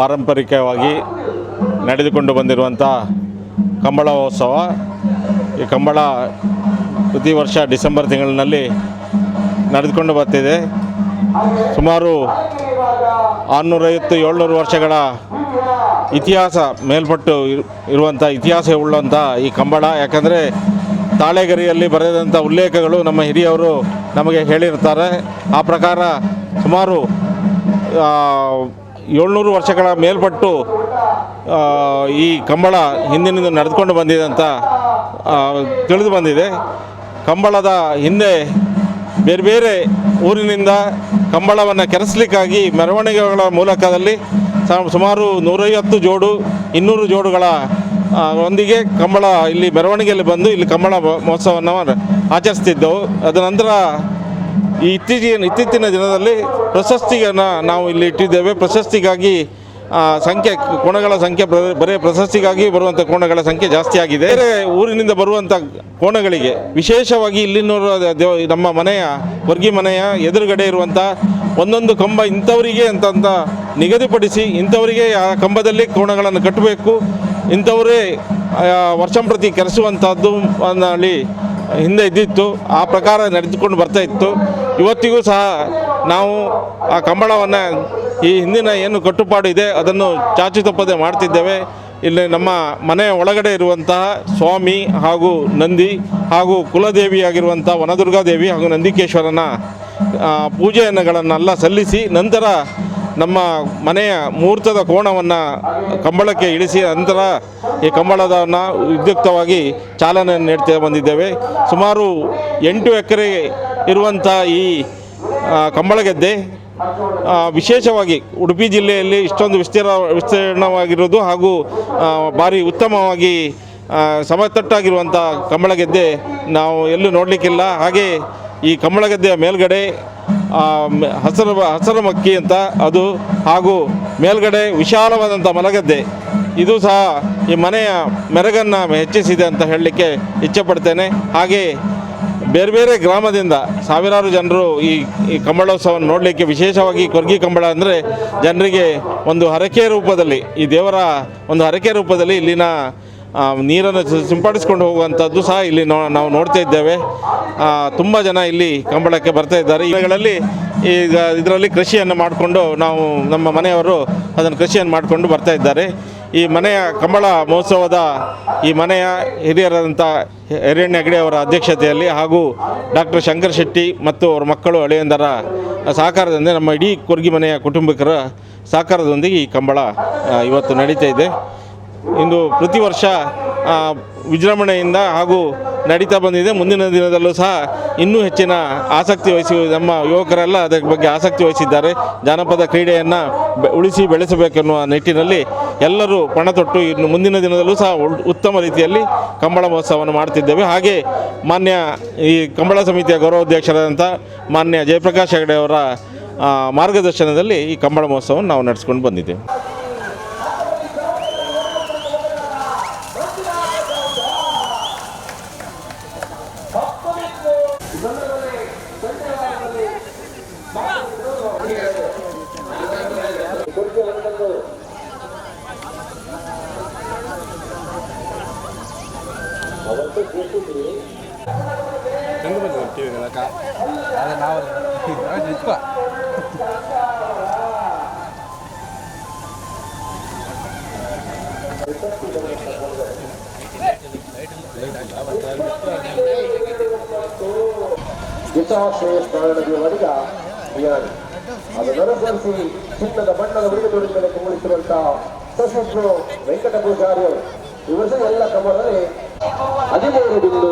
ಪಾರಂಪರಿಕವಾಗಿ ನಡೆದುಕೊಂಡು ಬಂದಿರುವಂಥ ಕಂಬಳೋತ್ಸವ. ಈ ಕಂಬಳ ಪ್ರತಿ ವರ್ಷ ಡಿಸೆಂಬರ್ ತಿಂಗಳಿನಲ್ಲಿ ನಡೆದುಕೊಂಡು ಬರ್ತಿದೆ. ಸುಮಾರು ಆರುನೂರೈವತ್ತು ಏಳ್ನೂರು ವರ್ಷಗಳ ಇತಿಹಾಸ ಮೇಲ್ಪಟ್ಟು ಇರು- ಇರುವಂಥ ಇತಿಹಾಸ ಉಳ್ಳಂಥ ಈ ಕಂಬಳ. ಯಾಕಂದರೆ ತಾಳೆಗರಿಯಲ್ಲಿ ಬರೆದಂಥ ಉಲ್ಲೇಖಗಳು ನಮ್ಮ ಹಿರಿಯವರು ನಮಗೆ ಹೇಳಿರ್ತಾರೆ. ಆ ಪ್ರಕಾರ ಸುಮಾರು ಏಳ್ನೂರು ವರ್ಷಗಳ ಮೇಲ್ಪಟ್ಟು ಈ ಕಂಬಳ ಹಿಂದಿನಿಂದ ನಡೆದುಕೊಂಡು ಬಂದಿದೆ ಅಂತ ತಿಳಿದು ಬಂದಿದೆ. ಕಂಬಳದ ಹಿಂದೆ ಬೇರೆ ಬೇರೆ ಊರಿನಿಂದ ಕಂಬಳವನ್ನು ಕೆರೆಸಲಿಕ್ಕಾಗಿ ಮೆರವಣಿಗೆಗಳ ಮೂಲಕದಲ್ಲಿ ಸುಮಾರು ನೂರೈವತ್ತು ಜೋಡು, ಇನ್ನೂರು ಜೋಡುಗಳ ಒಂದಿಗೆ ಕಂಬಳ ಇಲ್ಲಿ ಮೆರವಣಿಗೆಯಲ್ಲಿ ಬಂದು ಇಲ್ಲಿ ಕಂಬಳ ಮಹೋತ್ಸವವನ್ನು ಆಚರಿಸ್ತಿದ್ದೆವು. ಅದ ನಂತರ ಈ ಇತ್ತೀಚಿನ ಇತ್ತೀಚಿನ ದಿನದಲ್ಲಿ ಪ್ರಶಸ್ತಿಯನ್ನು ನಾವು ಇಲ್ಲಿ ಇಟ್ಟಿದ್ದೇವೆ. ಪ್ರಶಸ್ತಿಗಾಗಿ ಸಂಖ್ಯೆ, ಕೋಣಗಳ ಸಂಖ್ಯೆ ಬರೆ ಬರೀ ಪ್ರಶಸ್ತಿಗಾಗಿ ಬರುವಂಥ ಕೋಣಗಳ ಸಂಖ್ಯೆ ಜಾಸ್ತಿ ಆಗಿದೆ. ಬೇರೆ ಊರಿನಿಂದ ಬರುವಂಥ ಕೋಣಗಳಿಗೆ, ವಿಶೇಷವಾಗಿ ಇಲ್ಲಿನವರು ನಮ್ಮ ಮನೆಯ, ವರ್ಗಿ ಮನೆಯ ಎದುರುಗಡೆ ಇರುವಂಥ ಒಂದೊಂದು ಕಂಬ ಇಂಥವರಿಗೆ ಅಂತಂತ ನಿಗದಿಪಡಿಸಿ, ಇಂಥವರಿಗೆ ಆ ಕಂಬದಲ್ಲಿ ಕೋಣಗಳನ್ನು ಕಟ್ಟಬೇಕು. ಇಂಥವರೇ ವರ್ಷಂಪ್ರತಿ ಕೆಲಸುವಂಥದ್ದು ಅಲ್ಲಿ ಹಿಂದೆ ಇದ್ದಿತ್ತು. ಆ ಪ್ರಕಾರ ನಡೆದುಕೊಂಡು ಬರ್ತಾ ಇತ್ತು. ಇವತ್ತಿಗೂ ಸಹ ನಾವು ಆ ಕಂಬಳವನ್ನು ಈ ಹಿಂದಿನ ಏನು ಕಟ್ಟುಪಾಡು ಇದೆ, ಅದನ್ನು ಚಾಚು ತಪ್ಪದೆ ಮಾಡ್ತಿದ್ದೇವೆ. ಇಲ್ಲಿ ನಮ್ಮ ಮನೆಯ ಒಳಗಡೆ ಇರುವಂತಹ ಸ್ವಾಮಿ ಹಾಗೂ ನಂದಿ ಹಾಗೂ ಕುಲದೇವಿಯಾಗಿರುವಂಥ ವನದುರ್ಗಾದೇವಿ ಹಾಗೂ ನಂದಿಕೇಶ್ವರನ ಪೂಜೆಯನ್ನುಗಳನ್ನೆಲ್ಲ ಸಲ್ಲಿಸಿ ನಂತರ ನಮ್ಮ ಮನೆಯ ಮುಹೂರ್ತದ ಕೋಣವನ್ನು ಕಂಬಳಕ್ಕೆ ಇಳಿಸಿ ನಂತರ ಈ ಕಂಬಳದನ್ನು ವಿದ್ಯುಕ್ತವಾಗಿ ಚಾಲನೆ ನೀಡ್ತಾ ಬಂದಿದ್ದೇವೆ. ಸುಮಾರು ಎಂಟು ಎಕರೆ ಇರುವಂಥ ಈ ಕಂಬಳಗದ್ದೆ ವಿಶೇಷವಾಗಿ ಉಡುಪಿ ಜಿಲ್ಲೆಯಲ್ಲಿ ಇಷ್ಟೊಂದು ವಿಸ್ತೀರ್ಣ ವಿಸ್ತೀರ್ಣವಾಗಿರೋದು ಹಾಗೂ ಭಾರಿ ಉತ್ತಮವಾಗಿ ಸಮತಟ್ಟಾಗಿರುವಂಥ ಕಂಬಳಗೆದ್ದೆ ನಾವು ಎಲ್ಲೂ ನೋಡಲಿಕ್ಕಿಲ್ಲ. ಹಾಗೆ ಈ ಕಂಬಳಗದ್ದೆಯ ಮೇಲ್ಗಡೆ ಹಸಿರು ಹಸಿರು ಮಕ್ಕಿ ಅಂತ ಅದು ಹಾಗೂ ಮೇಲ್ಗಡೆ ವಿಶಾಲವಾದಂಥ ಮಲಗದ್ದೆ. ಇದು ಸಹ ಈ ಮನೆಯ ಮೆರಗನ್ನು ಹೆಚ್ಚಿಸಿದೆ ಅಂತ ಹೇಳಲಿಕ್ಕೆ ಇಚ್ಛೆಪಡ್ತೇನೆ. ಹಾಗೆ ಬೇರೆ ಬೇರೆ ಗ್ರಾಮದಿಂದ ಸಾವಿರಾರು ಜನರು ಈ ಈ ಕಂಬಳೋತ್ಸವವನ್ನು ನೋಡಲಿಕ್ಕೆ ವಿಶೇಷವಾಗಿ ಕೊರ್ಗಿ ಕಂಬಳ ಅಂದರೆ ಜನರಿಗೆ ಒಂದು ಹರಕೆ ರೂಪದಲ್ಲಿ, ಈ ದೇವರ ಒಂದು ಹರಕೆ ರೂಪದಲ್ಲಿ ಇಲ್ಲಿನ ನೀರನ್ನು ಸಿಂಪಡಿಸ್ಕೊಂಡು ಹೋಗುವಂಥದ್ದು ಸಹ ಇಲ್ಲಿ ನೋ, ನಾವು ನೋಡ್ತಾ ಇದ್ದೇವೆ. ತುಂಬ ಜನ ಇಲ್ಲಿ ಕಂಬಳಕ್ಕೆ ಬರ್ತಾ ಇದ್ದಾರೆ. ಈ ಈಗ ಇದರಲ್ಲಿ ಕೃಷಿಯನ್ನು ಮಾಡಿಕೊಂಡು ನಾವು ನಮ್ಮ ಮನೆಯವರು ಅದನ್ನು ಕೃಷಿಯನ್ನು ಮಾಡಿಕೊಂಡು ಬರ್ತಾ ಇದ್ದಾರೆ. ಈ ಮನೆಯ ಕಂಬಳ ಮಹೋತ್ಸವದ ಈ ಮನೆಯ ಹಿರಿಯರಾದಂಥ ಹಿರಣ್ಯ ಹೆಗಡೆ ಅವರ ಅಧ್ಯಕ್ಷತೆಯಲ್ಲಿ ಹಾಗೂ ಡಾಕ್ಟರ್ ಶಂಕರ್ ಶೆಟ್ಟಿ ಮತ್ತು ಅವರ ಮಕ್ಕಳು ಅಳಿಯಂದರ ಸಹಕಾರದೊಂದಿಗೆ ನಮ್ಮ ಇಡೀ ಕೊರ್ಗಿ ಮನೆಯ ಕುಟುಂಬಿಕರ ಸಹಕಾರದೊಂದಿಗೆ ಈ ಕಂಬಳ ಇವತ್ತು ನಡೀತಾ ಇದೆ. ಇಂದು ಪ್ರತಿ ವರ್ಷ ವಿಜೃಂಭಣೆಯಿಂದ ಹಾಗೂ ನಡೀತಾ ಬಂದಿದೆ. ಮುಂದಿನ ದಿನದಲ್ಲೂ ಸಹ ಇನ್ನೂ ಹೆಚ್ಚಿನ ಆಸಕ್ತಿ ವಹಿಸಿ ನಮ್ಮ ಯುವಕರೆಲ್ಲ ಅದರ ಬಗ್ಗೆ ಆಸಕ್ತಿ ವಹಿಸಿದ್ದಾರೆ. ಜಾನಪದ ಕ್ರೀಡೆಯನ್ನು ಉಳಿಸಿ ಬೆಳೆಸಬೇಕೆನ್ನುವ ನಿಟ್ಟಿನಲ್ಲಿ ಎಲ್ಲರೂ ಪಣ ತೊಟ್ಟು ಇನ್ನು ಮುಂದಿನ ದಿನದಲ್ಲೂ ಸಹ ಉತ್ತಮ ರೀತಿಯಲ್ಲಿ ಕಂಬಳ ಮಹೋತ್ಸವವನ್ನು ಮಾಡ್ತಿದ್ದೇವೆ ಹಾಗೆ ಮಾನ್ಯ ಈ ಕಂಬಳ ಸಮಿತಿಯ ಗೌರವಾಧ್ಯಕ್ಷರಾದಂಥ ಮಾನ್ಯ ಜಯಪ್ರಕಾಶ್ ಹೆಗಡೆ ಅವರ ಮಾರ್ಗದರ್ಶನದಲ್ಲಿ ಈ ಕಂಬಳ ಮಹೋತ್ಸವವನ್ನು ನಾವು ನಡೆಸ್ಕೊಂಡು ಬಂದಿದ್ದೇವೆ. ಬಂದಿದೆ ಟಿ ವಿ ಅಕ್ಕ ಅದೇ ನಾವು ನಿಂತ್ಕೋ ಗೀತಾಶ್ರಯ ಸ್ಮರಣೆಗೆ ಒಡೆಯ ವಿಹಾರಿ ಅದನ್ನು ಅನುಸರಿಸಿ ಚಿನ್ನದ ಬಣ್ಣದ ಉಡುಗೆ ತೊಡಿದ ಮೇಲೆ ಕುಂಬಳಿಸಿರುವಂತಹ ಸಶಸ್ತ್ರು ವೆಂಕಟ ಪೂಜಾರಿ ಅವರು ಈ ವರ್ಷ ಎಲ್ಲ ಕಮಲಲ್ಲಿ ಹದಿಮೂರು ಬಿಂದು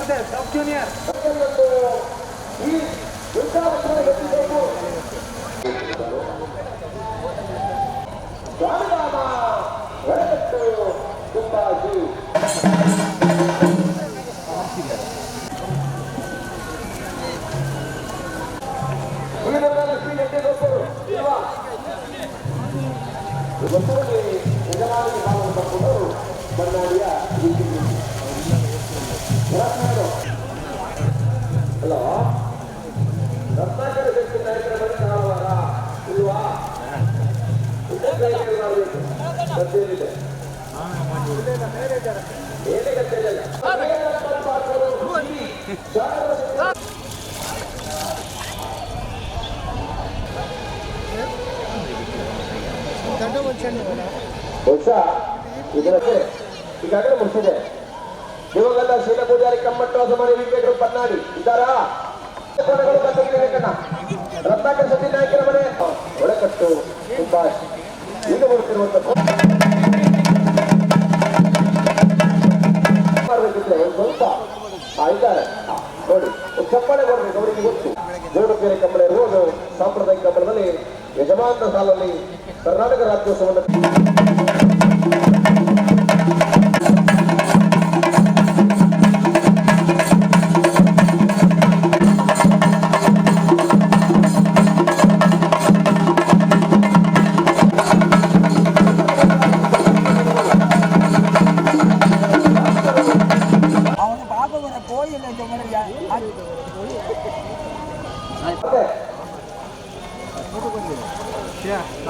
間で東京にある。ಗದ್ದೆಯಲ್ಲಿದೆ ಏನೇ ಗದ್ದೆಯಲ್ಲ ಹೊಸ ಈಗಾಗಲೇ ಮುಗಿಸಿದೆ. ದಿವಂಗತ ಶೀಲ ಪೂಜಾರಿ ಕಮ್ಮಟ್ಟು ಅಸಮಾನಿ ವಿಕೆಟ್ ಪನ್ನಾಡಿ ಇದ್ದಾರಾ? ರತ್ನಾಕರ್ ನಾಯಕರ ಮನೆ. ಒಳಕಟ್ಟು, ಸುಭಾಷ್. ಈಗ ಬರುತ್ತಿರುವಂತ ಒಂದು ಸ್ವಲ್ಪ ಇದ್ದಾರೆ ನೋಡಿ ಚಪ್ಪಳೆ ಬರಬೇಕು ಅವರಿಗೆ ಗೊತ್ತು. ಜೋಡು ಬೇರೆ ಕಂಬಳ ಇರುವುದು ಸಾಂಪ್ರದಾಯಿಕ ಕಂಬಳದಲ್ಲಿ ಯಜಮಾನ ಸಾಲಲ್ಲಿ ಕರ್ನಾಟಕ ರಾಜ್ಯೋತ್ಸವವನ್ನು 来，对，我这个问题，行，那。